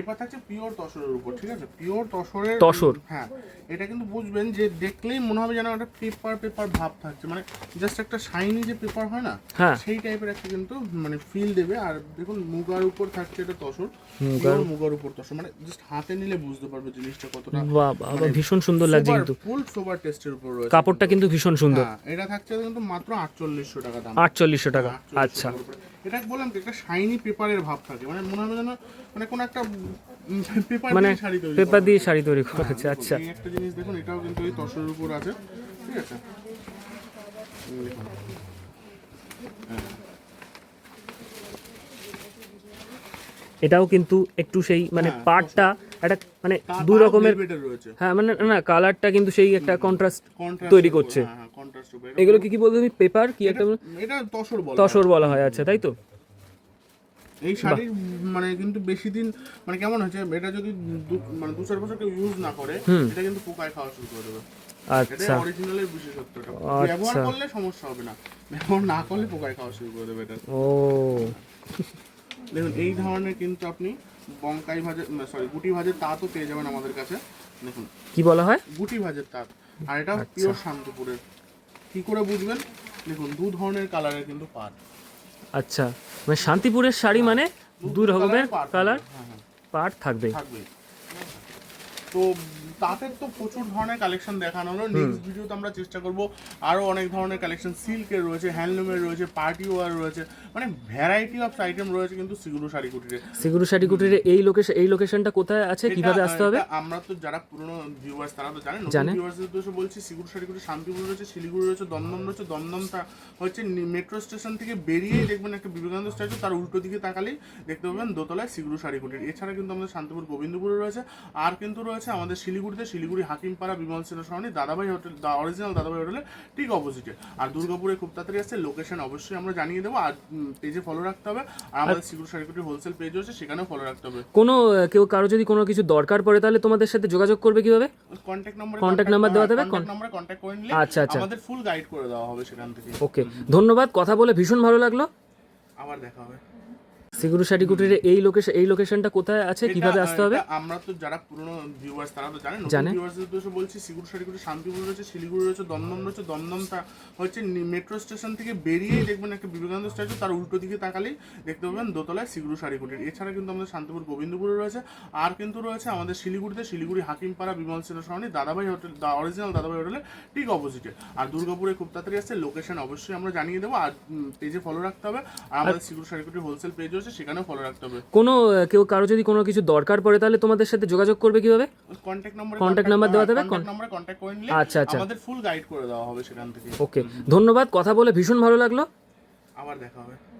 থাকছে পিওর তসরের উপর ঠিক আছে? পিওর তসরের তসর। হ্যাঁ এটা কিন্তু বুঝবেন যে দেখলেই মনে হবে যেন একটা পেপার পেপার ভাব থাকছে। মানে জাস্ট একটা শাইনি যে পেপার হয় না হ্যাঁ। সেই টাইপের একটা কিন্তু মানে ফিল দেবে। আর দেখুন মুগার উপর থাকছে এটা তসর। মুগার- মুগার উপর তসর। মানে জাস্ট হাতে নিলে বুঝতে পারবে জিনিসটা কতটা বাহ বাহ বাহ, ভীষণ সুন্দর লাগছে কিন্তু। ফুল সোবার টেস্টের উপর রয়েছে। কাপড়টা কিন্তু ভীষণ সুন্দর। হ্যাঁ এটা থাকছে কিন্তু মাত্র আটচল্লিশশো টাকা দাম। আটচল্লিশশো টাকা। আচ্ছা। টাকার উপরে। এটা বললাম যে একটা শাইনি পেপারের ভাব থাকে। মানে মনে হবে যেন মানে কোন একটা পেপার মানে দিয়ে শাড়ি তৈরি পেপার দিয়ে শাড়ি তৈরি করা আছে আচ্ছা। এই একটা জিনিস দেখুন এটাও কিন্তু এই তসরের উপর আছে ঠিক আছে। হ্যাঁ, এটাও কিন্তু একটু সেই মানে হ্যাঁ, পাটটা একটা মানে দুই রকমের রয়েছে। হ্যাঁ মানে না কালারটা কিন্তু সেই একটা কন্ট্রাস্ট তৈরি করছে। হ্যাঁ, হ্যাঁ, উপর। এগুলো কি কি বলতে তুমি? পেপার কি একটা এটা তসর বলে তসর বলা হয় আচ্ছা তাই তো? এই শাড়ির মানে কিন্তু বেশি দিন মানে কেমন হয়েছে এটা যদি মানে দু চার বছর কেউ ইউজ না করে এটা কিন্তু পোকায় খাওয়া শুরু করে দেবে। আচ্ছা। অরিজিনালের বিশেষত্বটা। আচ্ছা। ব্যবহার করলে সমস্যা হবে না। ব্যবহার না করলে পোকায় খাওয়া শুরু করে দেবে এটা। ও। দেখুন এই ধরনের কিন্তু আপনি বঙ্কাই ভাজের সরি গুটি ভাজের তাঁতও পেয়ে যাবেন আমাদের কাছে। দেখুন কি বলা হয়? গুটি ভাজের তাঁত। আর এটা আচ্ছা। পিওর শান্তপুরের। কি করে বুঝবেন? দেখুন দু ধরনের কালারের কিন্তু পাট। আচ্ছা মানে শান্তিপুরের শাড়ি মানে দু রকমের কালার হ্যাঁ হ্যাঁ। পাট থাকবে। থাকবে। তো তাঁতের তো প্রচুর ধরনের কালেকশন দেখানো হলো। নেক্সট ভিডিওতে আমরা চেষ্টা করব আরও অনেক ধরনের কালেকশন সিল্কের রয়েছে হ্যান্ডলুমের রয়েছে পার্টি ওয়ার রয়েছে মানে ভ্যারাইটি অফ আইটেম রয়েছে কিন্তু সিগুরু শাড়ি কুটিরে সিগুরু শাড়ি কুটিরে এই লোকেশন এই লোকেশনটা কোথায় আছে? কীভাবে আসতে হবে? আমরা তো যারা পুরনো ভিউয়ার্স তারা তো জানেন। জানে। ভিউয়ার্সদের উদ্দেশ্যে বলছি সিগুর শাড়িগুলো শান্তিপুর রয়েছে শিলিগুড়ি রয়েছে দমদম রয়েছে। দমদমটা হচ্ছে মেট্রো স্টেশন থেকে বেরিয়েই দেখবেন একটা বিবেকানন্দ স্ট্যাচু তার উল্টো দিকে তাকালেই দেখতে পাবেন দোতলায় সিগুরু শাড়ি কুটির এছাড়া কিন্তু আমাদের শান্তিপুর গোবিন্দপুরে রয়েছে। আর কিন্তু রয়েছে আমাদের শিলিগুড়িতে শিলিগুড়ি হাকিমপাড়া বিমল সেনা সরণি দাদাভাই হোটেল দা অরিজিনাল দাদাভাই হোটেলে ঠিক অপোজিটে আর দুর্গাপুরে খুব তাড়াতাড়ি আসছে লোকেশন অবশ্যই আমরা জানিয়ে দেবো। আর পেজে ফলো রাখতে হবে আর আমাদের সিগুর শাড়ি কুটির হোলসেল পেজ রয়েছে সেখানেও ফলো রাখতে হবে। কোনো কেউ কারও যদি কোনো কিছু দরকার পড়ে তাহলে তোমাদের সাথে যোগাযোগ করবে কীভাবে? কন্ট্যাক্ট নম্বরে Contact number দেওয়া থাকবে? কন্ট্যাক্ট নম্বরে কন্ট্যাক্ট করে নিলে আচ্ছা, আচ্ছা। আমাদের ফুল গাইড করে দেওয়া হবে সেখান থেকে। ওকে ধন্যবাদ কথা বলে ভীষণ ভালো লাগল। আবার দেখা হবে। সিগুরু শাড়ি কুটিরে এই লোকেশন এই লোকেশনটা কোথায় আছে? কীভাবে আসতে হবে? আমরা তো যারা পুরনো ভিউয়ার্স তারা তো জানেন জানে। ভিউয়ার্সদের উদ্দেশ্যে বলছি সিগুর শাড়িগুলো শান্তিপুর রয়েছে শিলিগুড়ি রয়েছে দমদম রয়েছে দমদমটা হচ্ছে মেট্রো স্টেশন থেকে বেরিয়েই দেখবেন একটা বিবেকানন্দ স্ট্যাচু তার উল্টো দিকে তাকালেই দেখতে পাবেন দোতলায় সিগুরু শাড়ি কুটির এছাড়া কিন্তু আমাদের শান্তিপুর গোবিন্দপুরে রয়েছে আর কিন্তু রয়েছে আমাদের শিলিগুড়িতে শিলিগুড়ি হাকিমপাড়া বিমল সেনা সরণি দাদাভাই হোটেল দা অরিজিনাল দাদাভাই হোটেলে ঠিক অপোজিটে আর দুর্গাপুরে খুব তাড়াতাড়ি আসছে লোকেশন অবশ্যই আমরা জানিয়ে দেবো আর পেজে ফলো রাখতে হবে। আর আমাদের সিগুর শাড়ি কুটির হোলসেল পেজ রয়েছে সেখানেও ফলো রাখতে হবে। কোনো কেউ কারও যদি কোনো কিছু দরকার পড়ে তাহলে তোমাদের সাথে যোগাযোগ করবে কীভাবে? কন্ট্যাক্ট নাম্বার দেওয়া থাকবে? কন্ট্যাক্ট নম্বরে কন্ট্যাক্ট করে নিলে আচ্ছা, আচ্ছা। আমাদের ফুল গাইড করে দেওয়া হবে সেখান থেকে। ওকে ধন্যবাদ। কথা বলে ভীষণ ভালো লাগল। আবার দেখা হবে।